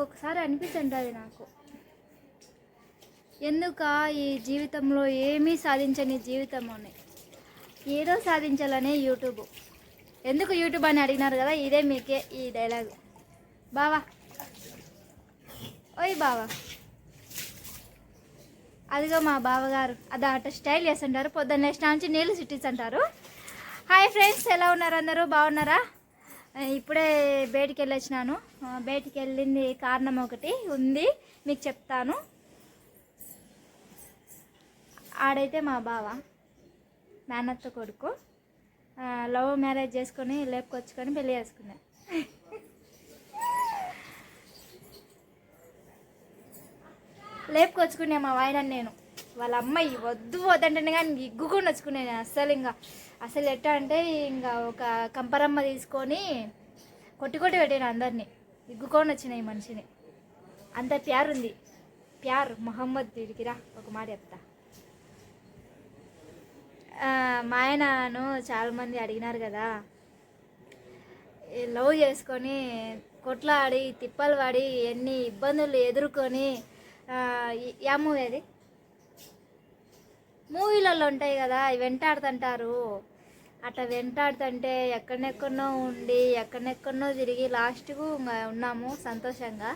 ఒక్కొక్కసారి అనిపిస్తుంటుంది నాకు. ఎందుక ఈ జీవితంలో ఏమీ సాధించని జీవితం అని. ఏదో సాధించాలనే యూట్యూబ్. ఎందుకు యూట్యూబ్ అని అడిగినారు కదా ఇదే మీకే ఈ డైలాగ్. బావా. ఓయ్ బావా. అదిగో మా బావగారు అది అట స్టైల్ చేస్తుంటారు. పొద్దున్న లేచిన నుంచి నీళ్ళు సిట్టించంటారు హాయ్ ఫ్రెండ్స్ ఎలా ఉన్నారు అందరూ? బాగున్నారా? ఇప్పుడే బయటికి వెళ్ళొచ్చినాను బయటికి వెళ్ళింది కారణం ఒకటి ఉంది మీకు చెప్తాను. ఆడైతే మా బావ మేనత్త కొడుకు. లవ్ మ్యారేజ్ చేసుకొని లేపుకొచ్చుకొని పెళ్ళి చేసుకున్నా. లేపుకొచ్చుకునే మా వాయన నేను. వాళ్ళ అమ్మాయి వద్దు వద్దంటే కానీ ఇగ్గుకొని వచ్చుకునే అస్సలు ఇంకా అసలు ఎట్టా అంటే ఇంకా ఒక కంపరమ్మ తీసుకొని కొట్టి కొట్టి పెట్టాను అందరినీ. ఇగ్గుకొని వచ్చిన ఈ మనిషిని. అంత ప్యార్ ఉంది. ప్యార్ మొహమ్మద్ వీడికిరా ఒక మాట చెప్తా. మా ఆయనను చాలామంది అడిగినారు కదా. లవ్ చేసుకొని కొట్లాడి తిప్పలు పడి ఎన్ని ఇబ్బందులు ఎదుర్కొని యా మూవీ అది? మూవీలలో ఉంటాయి కదా వెంటాడుతుంటారు. అట్లా వెంటాడుతుంటే ఎక్కడెక్కడనో ఉండి ఎక్కడెక్కడనో తిరిగి లాస్ట్కు ఇంకా ఉన్నాము సంతోషంగా.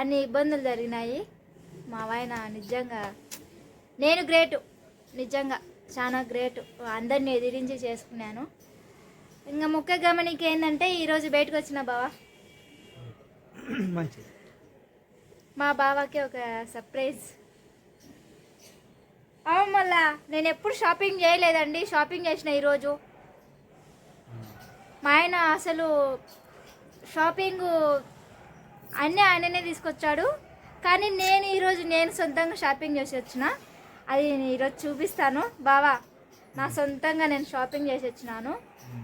అన్ని ఇబ్బందులు జరిగినాయి. మా ఆయన నిజంగా నేను గ్రేటు నిజంగా చాలా గ్రేట్. అందరిని ఎదిరించి చేసుకున్నాను. ఇంకా ముఖ్య గమనిక ఏంటంటే ఈరోజు బయటకు వచ్చిన బావా. మా బావకి ఒక సర్ప్రైజ్. అవును మళ్ళా నేను ఎప్పుడు షాపింగ్ చేయలేదండి షాపింగ్ చేసిన ఈరోజు. మా ఆయన అసలు షాపింగ్ అన్నీ ఆయననే తీసుకొచ్చాడు. కానీ నేను ఈరోజు నేను సొంతంగా షాపింగ్ చేసి వచ్చిన. అది నేను ఈరోజు చూపిస్తాను. బావా నా సొంతంగా నేను షాపింగ్ చేసి వచ్చినాను.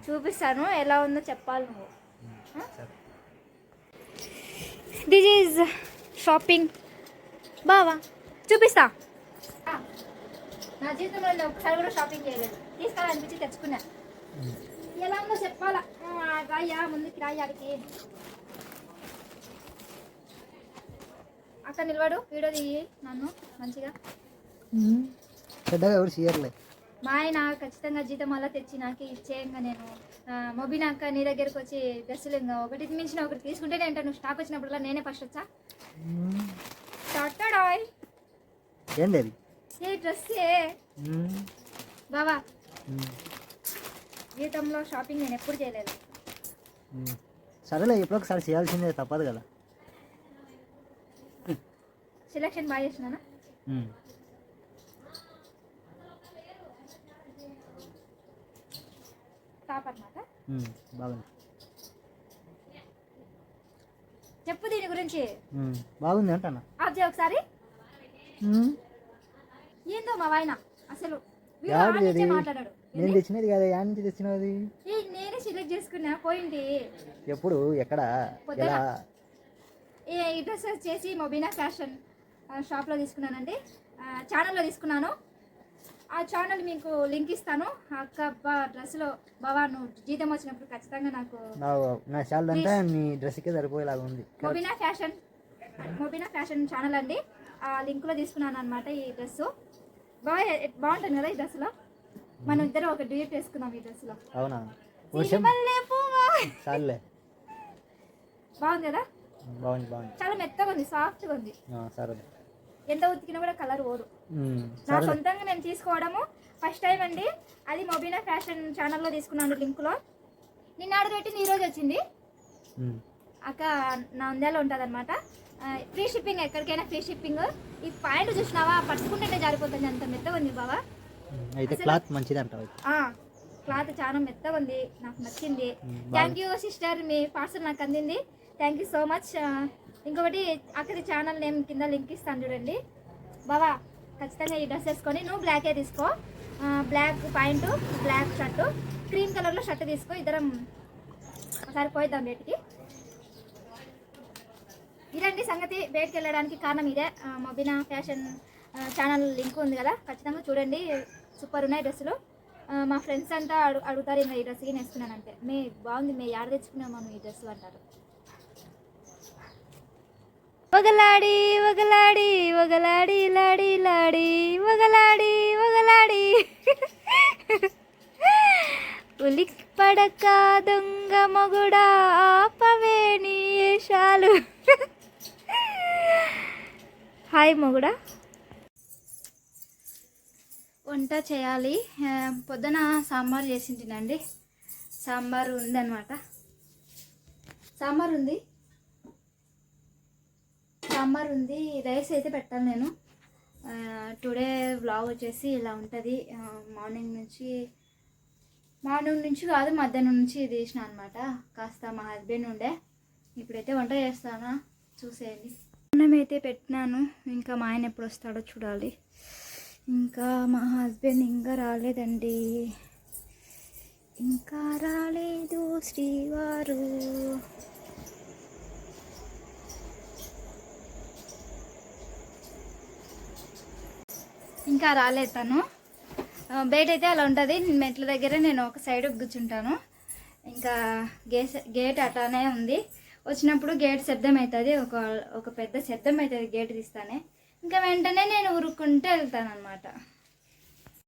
చూపిస్తాను. ఎలా ఉందో చెప్పాలి నువ్వు. దిస్ ఈజ్ షాపింగ్ బావా చూపిస్తా. నా జీవితంలో నేను ఒకసారి కూడా షాపింగ్ చేయలేదు. తీసుకోవాలనిపించి తెచ్చుకున్నా. ఎలా ఉందో చెప్పాలా? ఆ, రాయ్యా ముందుకి రాయాడికి అక్కడ నిలబడు వీడియో తీయి నన్ను మంచిగా. పెద్దగా ఎవరు చేయర్లే. మా ఆయన ఖచ్చితంగా జీతం అలా తెచ్చి నాకు ఇచ్చేయంగా నేను. మొబినాక నీ దగ్గరకు వచ్చి డ్రెస్సులు ఇంకా ఒకటికి మించిన ఒకటి తీసుకుంటేనే అంటే నువ్వు స్టాక్ వచ్చినప్పుడల్లా నేనే ఫస్ట్ వచ్చా? అది? ఏ డ్రెస్సే బావా. జీవితంలో షాపింగ్ నేను ఎప్పుడు చేయలేదు. సరేలే ఎప్పుడో ఒకసారి చేయాల్సిందే తప్పదు కదా. సెలెక్షన్ బాగా చేసినానా? టాప్ అనమాట బాగుంది. చెప్పు దీని గురించి. బాగుంది అంటన్నా ఆఫ్ చేయి ఒకసారి. ఏందో మా వాయన? అసలు వీడు యాడ్ ఆడ నుంచే ఇది? మాట్లాడాడు. నేను తెచ్చినది కదా యా నుంచి తెచ్చినది? నేనే సెలెక్ట్ చేసుకున్నా పోయింది. ఎప్పుడు? ఎక్కడ? పొద్దున. ఎలా? ఈ డ్రెస్ వచ్చేసి మొబీనా ఫ్యాషన్ షాప్లో తీసుకున్నానండి. ఆ, ఛానల్లో తీసుకున్నాను. ఆ ఛానల్ మీకు లింక్ ఇస్తాను. అక్క బా డ్రెస్లో బావా నువ్వు జీతం వచ్చినప్పుడు ఖచ్చితంగా నాకు నా నా షాల్ అంతా నీ డ్రెస్కే సరిపోయేలాగా ఉంది. Mobina fashion Mobina fashion channel అండి. ఆ లింక్లో తీసుకున్నాను అనమాట ఈ డ్రెస్ బాగా బాగుంటుంది కదా ఈ డ్రెస్లో మనం ఇద్దరం ఒక డ్యూట్ వేసుకున్నాం ఈ డ్రెస్లో అవునా? వర్షం బాగుంది కదా? బాగుంది బాగుంది. చాలా మెత్తగా ఉంది సాఫ్ట్గా ఉంది. సరే. ఎంత ఉతికినా కూడా కలర్ ఓదు నా సొంతంగా నేను తీసుకోవడము. ఫస్ట్ టైం అండి అది మొబీనా ఫ్యాషన్ ఛానల్లో తీసుకున్నాను లింక్లో. నిన్నాడు పెట్టింది ఈరోజు వచ్చింది. ఉమ్, అక్క నా ఉందేలో ఉంటుంది అనమాట ఫ్రీ షిప్పింగ్ ఎక్కడికైనా ఫ్రీ షిప్పింగ్. ఈ పాయింట్ చూసినావా? పట్టుకుంటుంటే జారిపోతుంది. అంత మెత్తగా ఉంది బావా. అయితే క్లాత్ మంచిది క్లాత్ చాలా మెత్తగా ఉంది. నాకు నచ్చింది. థ్యాంక్ యూ సిస్టర్ మీ పార్సల్ నాకు అందింది. థ్యాంక్ యూ సో మచ్ ఇంకొకటి అక్కడి ఛానల్ నేమ్ కింద లింక్ ఇస్తాను చూడండి. బావా ఖచ్చితంగా ఈ డ్రెస్ వేసుకొని నువ్వు బ్లాకే తీసుకో. Black point black shirt cream కలర్లో షర్ట్ తీసుకో. ఇద్దరం ఒకసారి పోయిద్దాం బయటికి ఇదండి సంగతి. బయటకు వెళ్ళడానికి కారణం ఇదే. ఆ, మొబినా ఫ్యాషన్ ఛానల్ లింక్ ఉంది కదా ఖచ్చితంగా చూడండి. సూపర్ ఉన్నాయి డ్రెస్సులు. మా ఫ్రెండ్స్ అంతా అడు అడుగుతారు ఇంకా ఈ డ్రెస్కి వేసుకున్నానంటే మే బాగుంది మే యాడ తెచ్చుకున్నాం మనం ఈ డ్రెస్ అంటారు. వగలాడి వగలాడి వగలాడి లాడి లాడి వగలాడి వగలాడి. ఉలి పడక దొంగ మొగుడా ఆపవేణి ఏషాలు. హాయ్ మొగుడా. వంట చేయాలి. పొద్దున సాంబార్ చేసింటినండి సాంబార్ ఉందన్నమాట. సాంబార్ ఉంది. సాంబార్ ఉంది. రైస్ అయితే పెట్టాను నేను. టుడే వ్లాగ్ వచ్చేసి ఇలా ఉంటుంది. మార్నింగ్ నుంచి మార్నింగ్ నుంచి కాదు మధ్యాహ్నం నుంచి తీసిన అనమాట కాస్త మా హస్బెండ్ ఉండే. ఇప్పుడైతే వంట చేస్తానా? చూసేయండి. అన్నం అయితే పెట్టినాను. ఇంకా మా ఆయన ఎప్పుడు వస్తాడో చూడాలి. ఇంకా మా హస్బెండ్ ఇంకా రాలేదండి. ఇంకా రాలేదు శ్రీవారు. ఇంకా రాలేదు తను. బయట అయితే అలా ఉంటుంది. మెట్ల దగ్గర నేను ఒక సైడ్ కూర్చుంటాను. ఇంకా గేస్ గేట్ అట్లానే ఉంది. వచ్చినప్పుడు గేట్ శబ్దం అవుతుంది ఒక ఒక పెద్ద శబ్దం అవుతుంది గేట్ తీస్తానే. ఇంకా వెంటనే నేను ఉరుక్కుంటూ వెళ్తాను అనమాట